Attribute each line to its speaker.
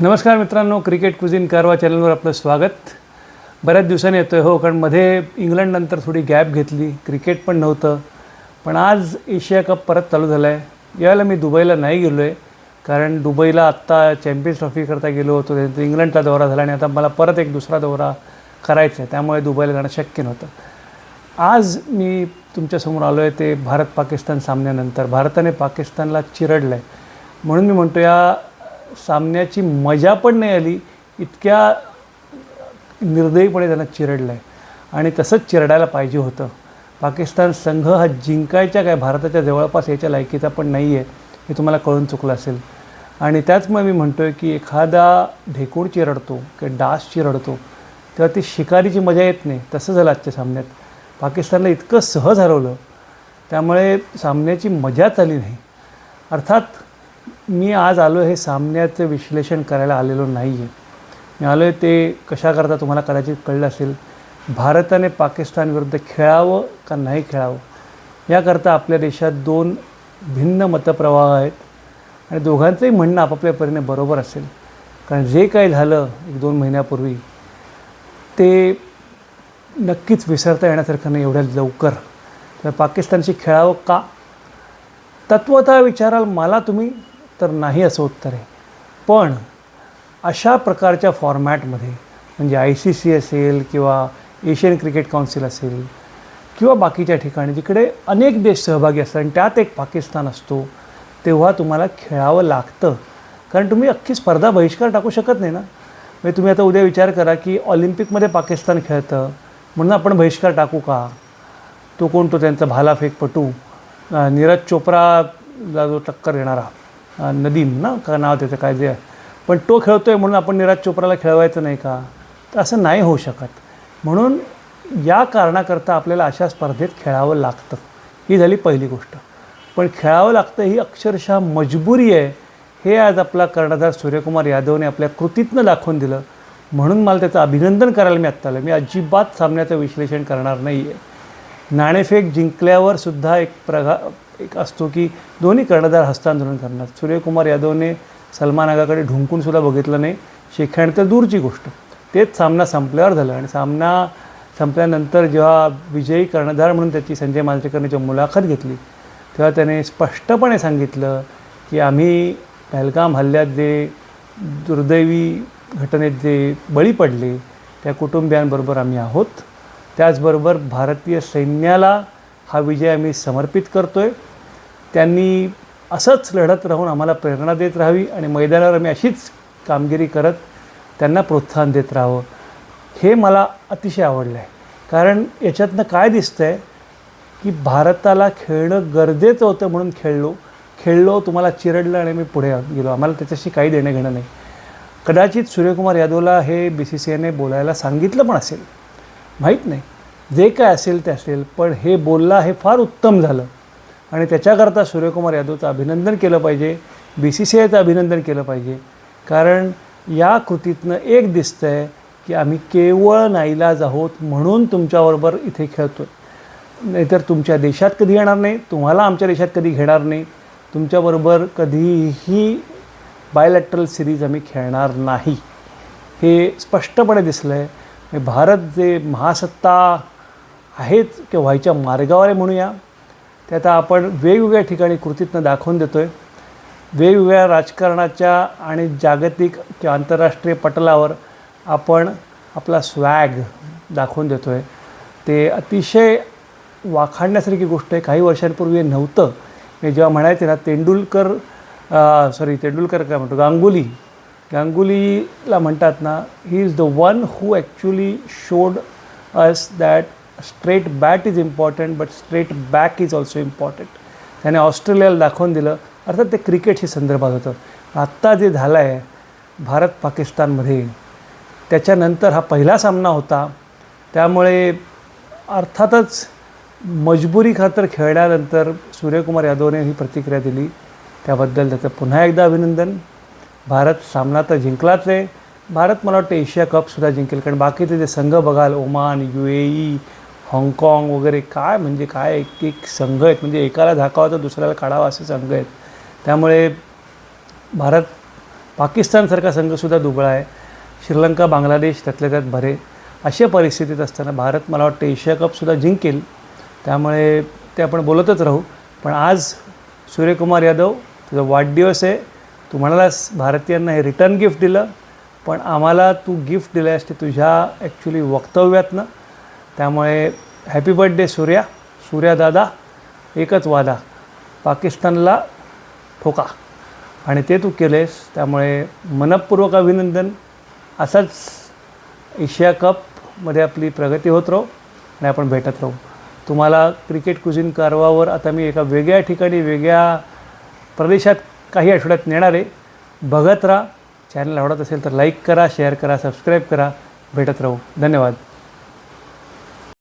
Speaker 1: नमस्कार मित्रांनो क्रिकेट कुझिन कारवा चॅनलवर आपलं स्वागत. बऱ्याच दिवसांनी येतो आहे हो कारण मध्ये इंग्लंडनंतर थोडी गॅप घेतली क्रिकेट पण नव्हतं. पण आज एशिया कप परत चालू झाला आहे यावेळेला मी दुबईला नाही गेलो आहे कारण दुबईला आत्ता चॅम्पियन्स ट्रॉफीकरता गेलो होतो त्यानंतर इंग्लंडचा दौरा झाला आणि आता मला परत एक दुसरा दौरा करायचा आहे त्यामुळे दुबईला जाणं शक्य नव्हतं. आज मी तुमच्यासमोर आलो आहे ते भारत पाकिस्तान सामन्यानंतर. भारताने पाकिस्तानला चिरडलं आहे म्हणून मी म्हणतो या सामन्याची मजा पण नाही आली इतक्या निर्दयीपणे त्यांना चिरडलं आहे आणि तसंच चिरडायला पाहिजे होतं. पाकिस्तान संघ हा जिंकायच्या काय? भारताच्या जवळपास याच्या लायकीचा पण नाही आहे हे तुम्हाला कळून चुकलं असेल. आणि त्याचमुळे मी म्हणतो आहे की एखादा ढेकूळ चिरडतो किंवा डास चिरडतो तेव्हा ती शिकारीची मजा येत नाही. तसं झालं आजच्या सामन्यात. पाकिस्तानला इतकं सहज हरवलं त्यामुळे सामन्याची मजाच आली नाही. अर्थात मी आज आलो हे सामन्याचं विश्लेषण करायला आलेलो नाही आहे मी आलो आहे ते कशाकरता तुम्हाला कदाचित कळलं असेल. भारताने पाकिस्तानविरुद्ध खेळावं का नाही खेळावं? याकरता आपल्या देशात दोन भिन्न मतप्रवाह आहेत. आणि दोघांचंही म्हणणं आपापल्या परीने बरोबर असेल. कारण जे काही झालं एक दोन महिन्यापूर्वी ते नक्कीच विसरता येण्यासारखं नाही एवढ्या लवकर. तर पाकिस्तानशी खेळावं का? तत्वतः विचाराल मला तुम्ही. तर नाही असं उत्तर आहे. पण अशा प्रकारच्या फॉर्मॅटमध्ये म्हणजे आय सी सी असेल किंवा एशियन क्रिकेट काउन्सिल असेल किंवा बाकीच्या ठिकाणी जिकडे अनेक देश सहभागी असतात आणि त्यात एक पाकिस्तान असतो तेव्हा तुम्हाला खेळावं लागतं. कारण तुम्ही अख्खी स्पर्धा बहिष्कार टाकू शकत नाही ना. म्हणजे तुम्ही आता उद्या विचार करा की ऑलिम्पिकमध्ये पाकिस्तान खेळतं म्हणून आपण बहिष्कार टाकू का? तो कोण? तो त्यांचा भालाफेकपटू नीरज चोप्राला जो टक्कर देणारा. नदीम ना का नाव त्याचं काय जे आहे. पण तो खेळतो आहे म्हणून आपण निराज चोप्राला खेळवायचं नाही का? तर असं नाही होऊ शकत. म्हणून या कारणाकरता आपल्याला अशा स्पर्धेत खेळावं लागतं. ही झाली पहिली गोष्ट. पण खेळावं लागतं ही अक्षरशः मजबुरी आहे. हे आज आपला कर्णधार सूर्यकुमार यादवने आपल्या कृतीतनं दाखवून दिलं. म्हणून मला त्याचं अभिनंदन करायला मी आत्ता आलं मी अजिबात सामन्याचं विश्लेषण करणार नाही आहे नाणेफेक जिंकल्यावर सुद्धा एक प्रगा एक असतो की दोन्ही कर्णधार हस्तांदोलन करणार. सूर्यकुमार यादवने सलमान आगाकडे ढुंकून सुद्धा बघितलं नाही. शेखाण तर दूरची गोष्ट. तेच सामना संपल्यावर झालं आणि सामना संपल्यानंतर जेव्हा विजयी कर्णधार म्हणून त्याची संजय मांजरेकरने जेव्हा मुलाखत घेतली तेव्हा त्याने स्पष्टपणे सांगितलं की आम्ही पहलगाम हल्ल्यात जे दुर्दैवी घटनेत जे बळी पडले त्या कुटुंबियांबरोबर आम्ही आहोत. त्याचबरोबर भारतीय सैन्याला हा विजय आम्ही समर्पित करतो आहे त्यांनी असंच लढत राहून आम्हाला प्रेरणा देत राहावी आणि मैदानावर आम्ही अशीच कामगिरी करत त्यांना प्रोत्साहन देत राहावं. हे मला अतिशय आवडलं आहे कारण याच्यातनं काय दिसतं आहे की भारताला खेळणं गरजेचं होतं म्हणून खेळलो. खेळलो तुम्हाला चिरडलं आणि मी पुढे गेलो. आम्हाला त्याच्याशी काही देणं घेणं नाही. कदाचित सूर्यकुमार यादवला हे बी सी सी आयने बोलायला सांगितलं पण असेल. माहीत नाही. जे काय असेल ते असेल पण हे बोलला हे फार उत्तम झालं. आणि त्याच्याकरता सूर्यकुमार यादवचं अभिनंदन केलं पाहिजे बी सी सी आयचं अभिनंदन केलं पाहिजे. कारण या कृतीतनं एक दिसतं आहे की आम्ही केवळ नाईलाज आहोत म्हणून तुमच्याबरोबर इथे खेळतो आहे नाहीतर तुमच्या देशात कधी येणार नाही तुम्हाला आमच्या देशात कधी घेणार नाही. तुमच्याबरोबर कधीही बायलॅटरल सिरीज आम्ही खेळणार नाही. हे स्पष्टपणे दिसलं आहे भारत जे महासत्ता आहेच किंवा व्हायच्या मार्गावर आहे म्हणूया ते आता आपण वेगवेगळ्या ठिकाणी कृतीतनं दाखवून देतो आहे वेगवेगळ्या राजकारणाच्या आणि जागतिक किंवा आंतरराष्ट्रीय पटलावर आपण आपला स्वॅग दाखवून देतो आहे ते अतिशय वाखाणण्यासारखी गोष्ट आहे. काही वर्षांपूर्वी हे नव्हतं. मी जेव्हा म्हणायचे ना तेंडुलकर सॉरी तेंडुलकर काय म्हणतो गांगुली गांगुलीला म्हणतात ना he is the one who actually showed us that straight bat is important but straight back is also important त्याने ऑस्ट्रेलियाला दाखवून दिलं. अर्थात ते क्रिकेटशी संदर्भात होतं. आत्ता जे झालं आहे भारत पाकिस्तानमध्ये त्याच्यानंतर हा पहिला सामना होता. त्यामुळे अर्थातच मजबुरी खातर खेळल्यानंतर सूर्यकुमार यादवने ही प्रतिक्रिया दिली. त्याबद्दल त्याचं पुन्हा एकदा अभिनंदन. भारत सामना तर जिंकलाच आहे. भारत मला वाटतं एशिया कपसुद्धा जिंकेल कारण बाकीचे जे संघ बघाल ओमान यू ए ई हाँगकाँग वगैरे काय म्हणजे काय एक एक संघ आहेत. म्हणजे एकाला झाकावा तर दुसऱ्याला काढावा असे संघ आहेत. त्यामुळे भारत पाकिस्तानसारखा संघसुद्धा दुबळा आहे. श्रीलंका बांगलादेश त्यातल्या त्यात भरे. अशा परिस्थितीत असताना भारत मला वाटतं एशिया कपसुद्धा जिंकेल. त्यामुळे ते आपण बोलतच राहू. पण आज सूर्यकुमार यादव तुझा वाढदिवस आहे. तू म्हणालास भारतीयांना हे रिटर्न गिफ्ट दिलं पण आम्हाला तू गिफ्ट दिलं आहेस ते तुझ्या ॲक्च्युली वक्तव्यातनं. त्यामुळे हॅपी बर्थडे सूर्या सूर्या दादा एकच वादा पाकिस्तानला ठोका. आणि ते तू केलेस त्यामुळे मनपूर्वक अभिनंदन. असाच एशिया कपमध्ये आपली प्रगती होत राहू आणि आपण भेटत राहू. तुम्हाला क्रिकेट कुझिन कारवावर आता मी एका वेगळ्या ठिकाणी वेगळ्या प्रदेशात काही आठवड्यात नेणार. आहे बघत राहा. चॅनल आवडत असेल तर लाईक करा शेअर करा सबस्क्राईब करा. भेटत राहू. धन्यवाद.